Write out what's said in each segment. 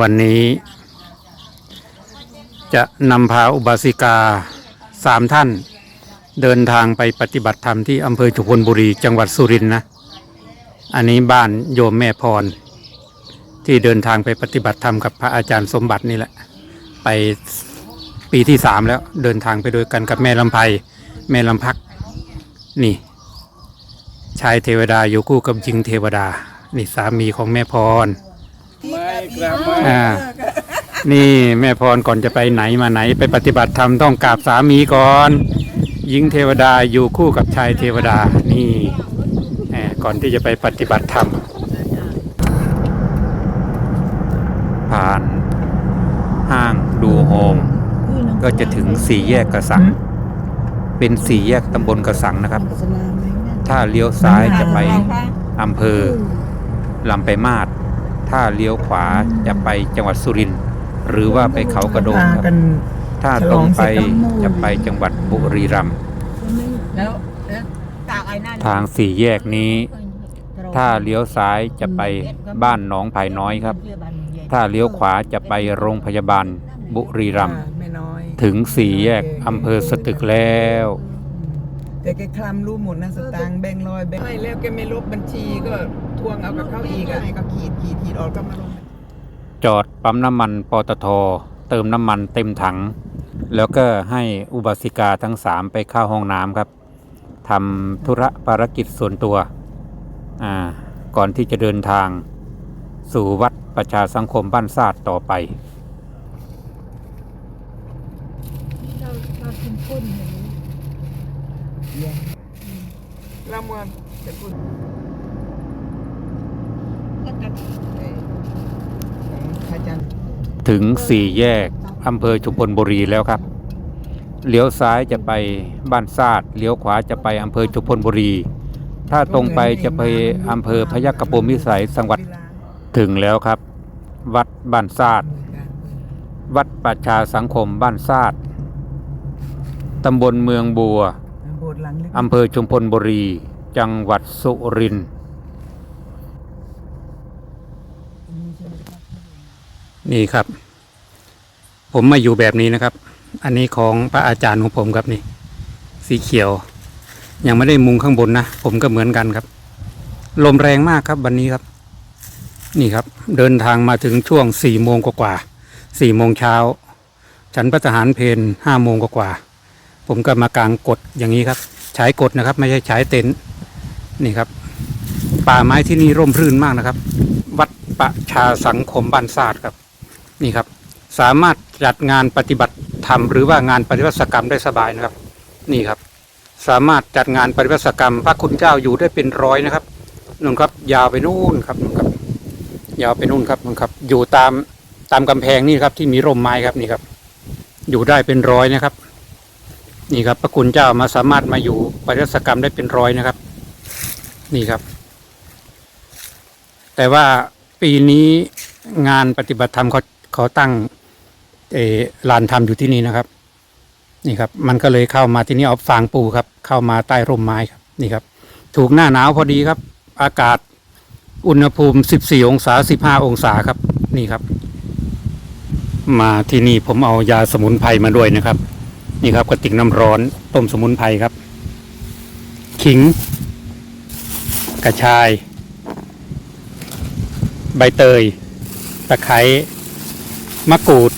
วันนี้ จะนำพาอุบาสิกาสามท่าน เดินทางไปปฏิบัติธรรมที่อำเภอจุพลบุรีจังหวัดสุรินทร์นะ อันนี้บ้านโยมแม่พร ที่เดินทางไปปฏิบัติธรรมกับพระอาจารย์สมบัตินี่แหละ ไปปีที่สามแล้วเดินทางไปด้วยกันกับแม่ลำไพแม่ลำพัก นี่ ชายเทวดาอยู่คู่กับหญิงเทวดา นี่สามีของแม่พร อ่า นี่แม่พรก่อนจะไปไหนมาไหน ไปปฏิบัติธรรมต้องกราบสามีก่อนหญิงเทวดาอยู่คู่กับชายเทวดานี่แหมก่อนที่จะไปปฏิบัติธรรม ผ่านห้างดูโฮม ก็จะถึงสี่แยกกระสัง เป็นสี่แยกตำบลกระสังนะครับ ถ้าเลี้ยวซ้ายจะไปอำเภอลำไปลายมาศ ถ้าเลี้ยวขวาจะไปจังหวัดสุรินทร์หรือว่าไปเขากระโดงพาครับกันถ้าตรงไปจะไปจังหวัดบุรีรัมย์แล้วแล้วตากไอ้นั่นทางสี่แยกนี้ ถ้าเลี้ยวซ้ายจะไปบ้านหนองไผ่น้อยครับ ถ้าเลี้ยวขวาจะไปโรงพยาบาลบุรีรัมย์ไม่น้อยถึงสี่แยกอำเภอสตึกแล้ว แต่แกคลำรู้หมดนะสตางค์แบงค์ร้อยแบงค์ไม่แล้วแกไม่ลบบัญชีก็ทวงเอากับเขาอีกอะก็ขีดขีดขีดออกก็มาลงจอดปั๊มน้ำมันปตทเติมน้ำมันเต็มถัง แล้วก็ให้อุบาสิกาทั้งสามไปเข้าห้องน้ำครับทำธุระภารกิจส่วนตัวอ่าก่อนที่จะเดินทางสู่วัดประชาสังคมบ้านซาดต่อไปแล้วมัวจะพูด ของพระอาจารย์ถึงสี่แยกอำเภอชุมพลบุรีแล้วครับ เลี้ยวซ้ายจะไปบ้านซาดเลี้ยวขวาจะไปอำเภอชุมพลบุรี ถ้าตรงไปจะไปอำเภอพยัคฆภูมิวิสัยจังหวัดถึงแล้วครับ วัดบ้านซาดวัดประชาสังคมบ้านซาดตำบลเมืองบัว อำเภอชุมพลบุรี จังหวัดสุรินทร์นี่ครับ ผมมาอยู่แบบนี้นะครับ อันนี้ของพระอาจารย์ของผมครับนี่ สีเขียว ยังไม่ได้มุงข้างบนนะ ผมก็เหมือนกันครับ ลมแรงมากครับวันนี้ครับ นี่ครับ เดินทางมาถึงช่วงสี่โมงกว่าๆสี่โมงเช้า ฉันพระทหารเพนห้าโมงกว่าๆผมก็มากางกดอย่างนี้ครับ ใช้กดนะครับ ไม่ใช่ใช้เต็นท์นี่ครับ ป่าไม้ที่นี่ร่มรื่นมากนะครับ วัดประชาสังคมบ้านซาดครับนี่ครับ สามารถจัดงานปฏิบัติธรรมหรือว่างานปฏิบัติกรรมได้สบายนะครับ นี่ครับ สามารถจัดงานปฏิบัติกรรม พระคุณเจ้าอยู่ได้เป็นร้อยนะครับนู่นครับ ยาวไปนู่นครับนู่นครับ ยาวไปนู่นครับนู่นครับ อยู่ตามตามกำแพงนี่ครับที่มีร่มไม้ครับนี่ครับ อยู่ได้เป็นร้อยนะครับ นี่ครับพระคุณเจ้ามาสามารถมาอยู่ปฏิบัติกรรมได้เป็นร้อยนะครับ นี่ครับ แต่ว่าปีนี้งานปฏิบัติธรรมเขาเขาตั้งเอลานธรรมอยู่ที่นี่นะครับ นี่ครับ มันก็เลยเข้ามาที่นี่เอาฟางปูครับ เข้ามาใต้ร่มไม้ครับ นี่ครับ ถูกหน้าหนาวพอดีครับ อากาศอุณหภูมิ 14 องศา 15 องศาครับ นี่ครับ มาที่นี่ผมเอายาสมุนไพรมาด้วยนะครับ นี่ครับกระติกน้ำร้อนต้มสมุนไพรครับ ขิง กระชาย ใบเตย ตะไคร้มะกรูด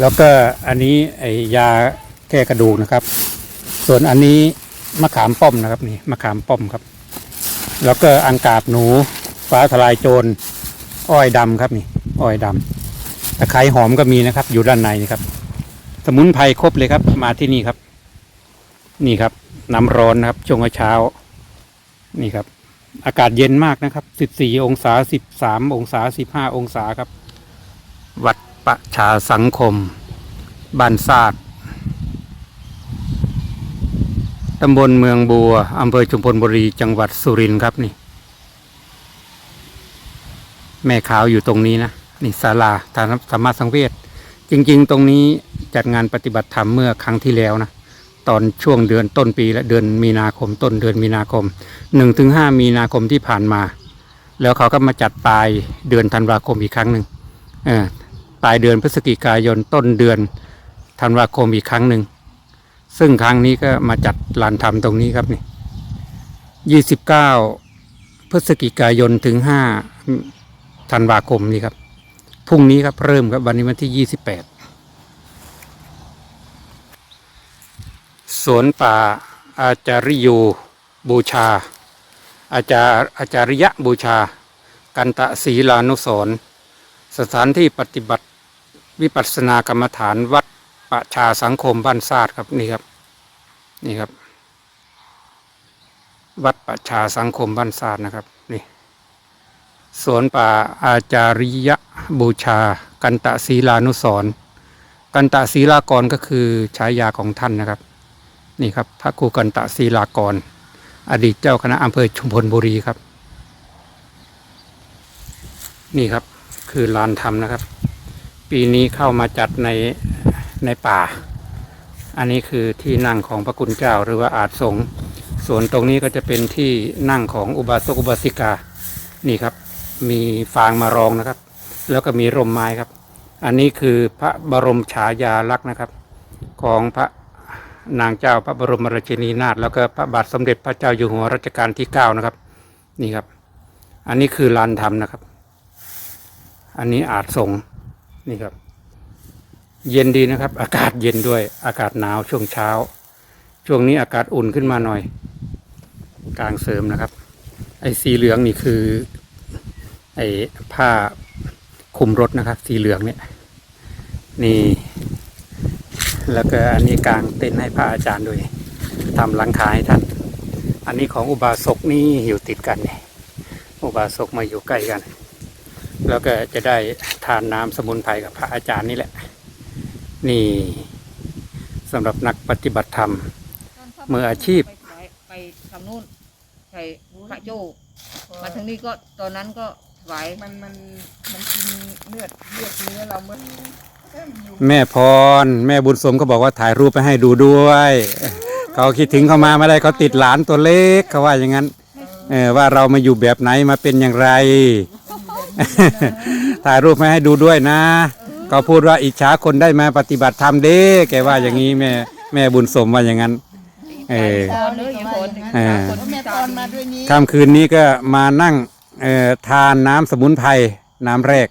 แล้วก็อันนี้ไอยาแก้กระดูกนะครับ ส่วนอันนี้มะขามป้อมนะครับนี่มะขามป้อมครับ แล้วก็อังกาบหนู ฟ้าทลายโจร อ้อยดำครับนี่ อ้อยดำตะไคร้หอมก็มีนะครับ อยู่ด้านในนี่ครับ สมุนไพรครบเลยครับ มาที่นี่ครับ นี่ครับ น้ำร้อนนะครับช่วงเช้า นี่ครับ อากาศเย็นมากนะครับ14องศา13องศา15องศาครับ วัดประชาสังคม บ้านซาดตำบลเมืองบัวอำเภอชุมพลบุรีจังหวัดสุรินทร์ครับนี่ แม่ขาวอยู่ตรงนี้นะ นี่ศาลาธรรมธรรมสังเวช จริงๆ ตรงนี้จัดงานปฏิบัติธรรมเมื่อครั้งที่แล้วนะตอนช่วงเดือนต้นปีและเดือนมีนาคมต้นเดือนมีนาคมหนึ่งถึงห้ามีนาคมที่ผ่านมา แล้วเขาก็มาจัดปลายเดือนธันวาคมอีกครั้งหนึ่งปลายเดือนพฤศจิกายนต้นเดือนธันวาคมอีกครั้งหนึ่งซึ่งครั้งนี้ก็มาจัดลานธรรมตรงนี้ครับนี่ยี่สิบเก้าพฤศจิกายนถึงห้าธันวาคมนี้ครับ พรุ่งนี้ครับเริ่มครับวันนี้วันที่ยี่สิบแปดสวนป่าอาจาริยูบูชา อาจารอาจาริยะบูชา กันตะศีลานุสรสถานที่ปฏิบัติวิปัสสนากรรมฐานวัดประชาสังคมบ้านซาดครับนี่ครับนี่ครับ วัดประชาสังคมบ้านซาดนะครับ สวนป่าอาจาริยะบูชา กันตะศีลานุสร์กันตะศีลากรก็คือฉายาของท่านนะครับ นี่ครับพระครูกันตะศีลากร อดีตเจ้าคณะอำเภอชุมพลบุรีครับ นี่ครับคือลานธรรมนะครับ ปีนี้เข้ามาจัดในในป่า อันนี้คือที่นั่งของพระคุณเจ้าหรือว่าอาจสงส่วนตรงนี้ก็จะเป็นที่นั่งของอุบาสกอุบาสิกานี่ครับ มีฟางมารองนะครับ แล้วก็มีร่มไม้ครับ อันนี้คือพระบรมฉายาลักษณ์นะครับ ของพระนางเจ้าพระบรมราชินีนาถแล้วก็พระบาทสมเด็จพระเจ้าอยู่หัวรัชกาลที่เก้านะครับ นี่ครับ อันนี้คือลานธรรมนะครับ อันนี้อาจสงนี่ครับ เย็นดีนะครับ อากาศเย็นด้วย อากาศหนาวช่วงเช้า ช่วงนี้อากาศอุ่นขึ้นมาหน่อย กลางเสริมนะครับ ไอ้สีเหลืองนี่คือ ไอ้ผ้าคุมรถนะครับ สีเหลืองเนี่ย นี่ แล้วก็อันนี้กลางเต็นท์ให้พระอาจารย์ด้วยทำหลังคาให้ท่าน อันนี้ของอุบาสกนี่อยู่ติดกันเนี่ยอุบาสกมาอยู่ใกล้กัน แล้วก็จะได้ทานน้ำสมุนไพรกับพระอาจารย์นี่แหละ นี่สำหรับนักปฏิบัติธรรมมืออาชีพ ไปทางนู้นใช่พระโจมาทางนี้ก็ตอนนั้นก็ ถวายมันมันมันกินเลือดเลือดเนื้อเราเมื่อเอ้ยมันอยู่แม่พร แม่บุญสมก็บอกว่าถ่ายรูปไปให้ดูด้วย เขาคิดถึงเขามาไม่ได้เขาติดหลานตัวเล็กเขาว่าอย่างนั้นเออว่าเรามาอยู่แบบไหนมาเป็นอย่างไร ถ่ายรูปมาให้ดูด้วยนะเขาพูดว่าอิจฉาคนได้มาปฏิบัติธรรมเด้แกว่าอย่างนี้แม่แม่บุญสมว่าอย่างนั้น เออตอนเลยอยู่คนเออคนแม่มีตตาอนมาด้วยนี้ค่ำคืนนี้ก็มานั่งเอ่อ ทานน้ำสมุนไพรน้ำแรก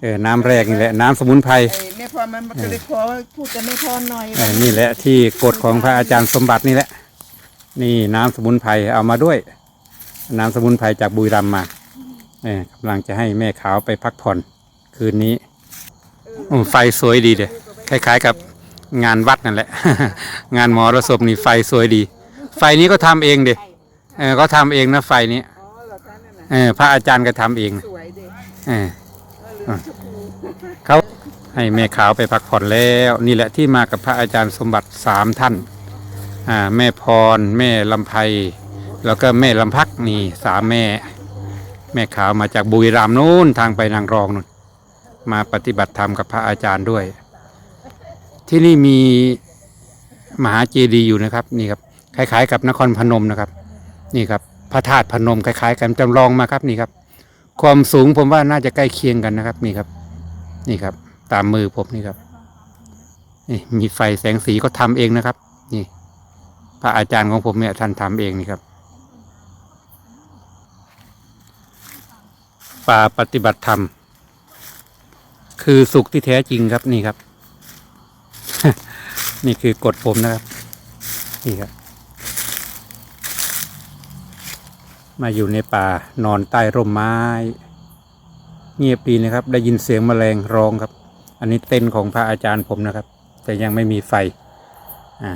เออน้ำแรกนี่แหละน้ำสมุนไพรไอ้แม่พรมันก็เลยขอพูดกับแม่พรหน่อยเออนี่แหละที่กฎของพระอาจารย์สมบัตินี่แหละ นี่น้ำสมุนไพรเอามาด้วย น้ำสมุนไพรจากบุรีรัมย์มาเออกำลังจะให้แม่ขาวไปพักผ่อนคืนนี้โอ้ไฟสวยดีเด้คล้าย ๆ กับงานวัดนั่นแหละ งานหมอระศพนี่ไฟสวยดี ไฟนี้ก็ทำเองเด้เออก็ทำเองนะไฟนี้ อ๋อเหรอคะนั่นน่ะเออพระอาจารย์ก็ทำเองสวยเด็กเออเขาให้แม่ขาวไปพักผ่อนแล้ว นี่แหละที่มากับพระอาจารย์สมบัติสามท่านอ่าแม่พร แม่ลำไพแล้วก็แม่ลำพักนี่สามแม่ แม่ขาวมาจากบุรีรัมย์นู้นทางไปนางรองนู่นมาปฏิบัติธรรมกับพระอาจารย์ด้วย ที่นี่มีมหาเจดีย์อยู่นะครับ นี่ครับคล้ายๆ กับนครพนมนะครับ นี่ครับ พระธาตุพนมคล้ายๆ กันจำลองมาครับนี่ครับ ความสูงผมว่าน่าจะใกล้เคียงกันนะครับนี่ครับ นี่ครับ ตามมือผมนี่ครับนี่มีไฟแสงสีก็ทำเองนะครับ นี่ พระอาจารย์ของผมเนี่ยท่านทำเองนี่ครับ ป่าปฏิบัติธรรม คือสุขที่แท้จริงครับนี่ครับ นี่คือกฎผมนะครับ นี่ครับ มาอยู่ในป่านอนใต้ร่มไม้ เงียบดีนะครับ ได้ยินเสียงแมลงร้องครับ อันนี้เต็นท์ของพระอาจารย์ผมนะครับ แต่ยังไม่มีไฟอ่า